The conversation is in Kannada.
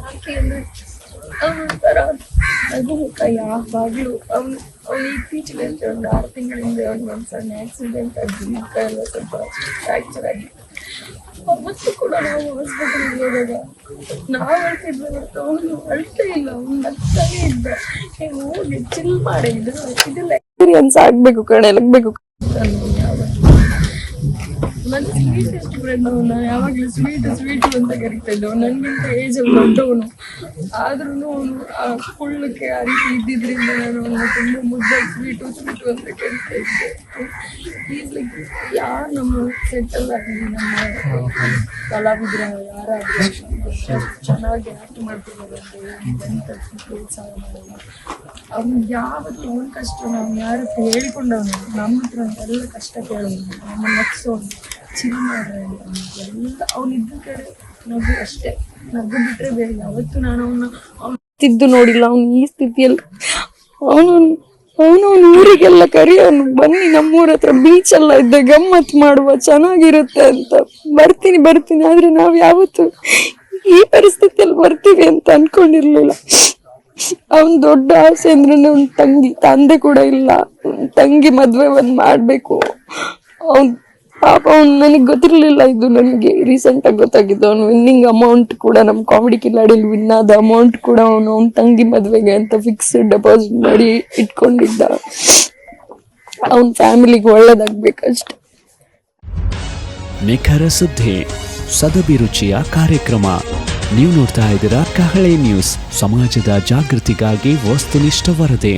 ಯಾಕೆಂದ್ರೆ ಒಂಥರ ನಗು ಯಾವಾಗ್ಲೂ ಅವ್ನು ಅವ್ನು ಇತ್ತೀಚೆಗೆ ಅಂತ ಒಂದು ಆರು ತಿಂಗಳಿಂದ ಒಂದು ಸಣ್ಣ ಆಕ್ಸಿಡೆಂಟ್ ಆಗಿ ಎಲ್ಲ ಸ್ವಲ್ಪ ಫ್ರಾಕ್ಚರ್ ಆಗಿ ಕೂಡ ನಾವು ಹಾಸ್ಪಿಟಲ್ಗೆ ಹೋದಾಗ ನಾವು ಅಳ್ತಿದ್ವಿ ಹೊರತು ಅವನು ಅಳ್ತಾ ಇಲ್ಲ ಅವ್ನು ನಗ್ತಾನೆ ಇದ್ದ ಹೋಗಿ ಚಿಲ್ ಮಾಡಿ ಇದು ಇದೆಲ್ಲ ಎಕ್ಸ್ಪೀರಿಯನ್ಸ್ ಆಗ್ಬೇಕು ಕಣೆ ಬೇಕು ನನ್ನ ಸ್ವೀಟೆಸ್ಟ್ ಫ್ರೆಂಡ್ ಅವನ ಯಾವಾಗಲೂ ಸ್ವೀಟ್ ಸ್ವೀಟ್ ಅಂತ ಕರಿತಾ ಇದ್ದವ ನನಗಿಂತ ಏಜ್ ಅಲ್ಲಿ ದೊಡ್ಡವನು. ಆದ್ರೂ ಅವನು ಆ, ಕುಳ್ಳಕ್ಕೆ ಆ ರೀತಿ ಇದ್ದಿದ್ರಿಂದ ನಾನು ಅವನ್ನ ತುಂಬ ಮುದ್ದಾಗಿ ಸ್ವೀಟು ಸ್ವೀಟು ಅಂತ ಕರಿತಾ ಇದ್ದೆ. ಈಸ್ ಲೈಕ್ ಯಾರು ನಮ್ಮ ಸೆಟ್ಟಲ್ ಆಗಲಿ ನಮ್ಮ ಕಲಾವಿದ್ರ ಯಾರಾದ್ರೂ ಚೆನ್ನಾಗಿ ಆಕ್ಟ್ ಮಾಡ್ತಿದ್ದಾರೆ ಅಂತ ಪ್ರೋತ್ಸಾಹ ಮಾಡಲ್ಲ ಅವ್ನು ಯಾವತ್ತು ಅವನ ಕಷ್ಟ ನಾವು ಯಾರು ಹೇಳಿಕೊಂಡವನು ನಮ್ಮ ಹತ್ರ ಎಲ್ಲ ಕಷ್ಟ ಕೇಳೋನು ನಮ್ಮ ನಗ್ಸೋನು ಅಷ್ಟೇ. ಯಾವತ್ತು ನಾನು ತಿದ್ದು ನೋಡಿಲ್ಲ ಅವ್ನು ಈ ಸ್ಥಿತಿಯಲ್ಲಿ. ಅವನು ಅವನು ಅವನವನ ಊರಿಗೆಲ್ಲ ಕರೆಯೋನು, ಬನ್ನಿ ನಮ್ಮೂರ ಹತ್ರ ಬೀಚ್ ಎಲ್ಲ ಇದ್ದೆ ಗಮ್ಮತ್ ಮಾಡುವ, ಚೆನ್ನಾಗಿರುತ್ತೆ ಅಂತ. ಬರ್ತೀನಿ ಬರ್ತೀನಿ, ಆದ್ರೆ ನಾವು ಯಾವತ್ತು ಈ ಪರಿಸ್ಥಿತಿಯಲ್ಲಿ ಬರ್ತೀವಿ ಅಂತ ಅನ್ಕೊಂಡಿರ್ಲಿಲ್ಲ. ಅವನ್ ದೊಡ್ಡ ಆಸೆ ಅಂದ್ರೆ ತಂಗಿ, ತಂದೆ ಕೂಡ ಇಲ್ಲ. ತಂಗಿ ಮದ್ವೆ ಒಂದ್ ಮಾಡ್ಬೇಕು. ಅವ್ನ್ ಪಾಪ ಅವ್ನು ನನಗೆ ಗೊತ್ತಿರಲಿಲ್ಲ ಇದು ನನಗೆ ರೀಸೆಂಟ್ ಆಗಿ ಗೊತ್ತಾಗಿದ್ದು. ಅವ್ನು ವಿನ್ನಿಂಗ್ ಅಮೌಂಟ್ ಕೂಡ ನಮ್ಮ ಕಾಮಿಡಿ ಕಿಲಾಡಿಲಿ ವಿನ್ ಆದ ಅಮೌಂಟ್ ಕೂಡ ಅವನು ಅವ್ನ ತಂಗಿ ಮದುವೆಗೆ ಅಂತ ಫಿಕ್ಸ್ ಡೆಪಾಸಿಟ್ ಮಾಡಿ ಇಟ್ಕೊಂಡಿದ್ದ. ಅವನ ಫ್ಯಾಮಿಲಿಗೆ ಒಳ್ಳೇದಾಗ್ಬೇಕಷ್ಟೆ. ನಿಖರ ಸುದ್ದಿ ಸದಭಿರುಚಿಯ ಕಾರ್ಯಕ್ರಮ. ನೀವು ನೋಡ್ತಾ ಇದ್ದೀರಾ ಕಹಳೆ ನ್ಯೂಸ್. ಸಮಾಜದ ಜಾಗೃತಿಗಾಗಿ ವಸ್ತುನಿಷ್ಠ ವರದಿ.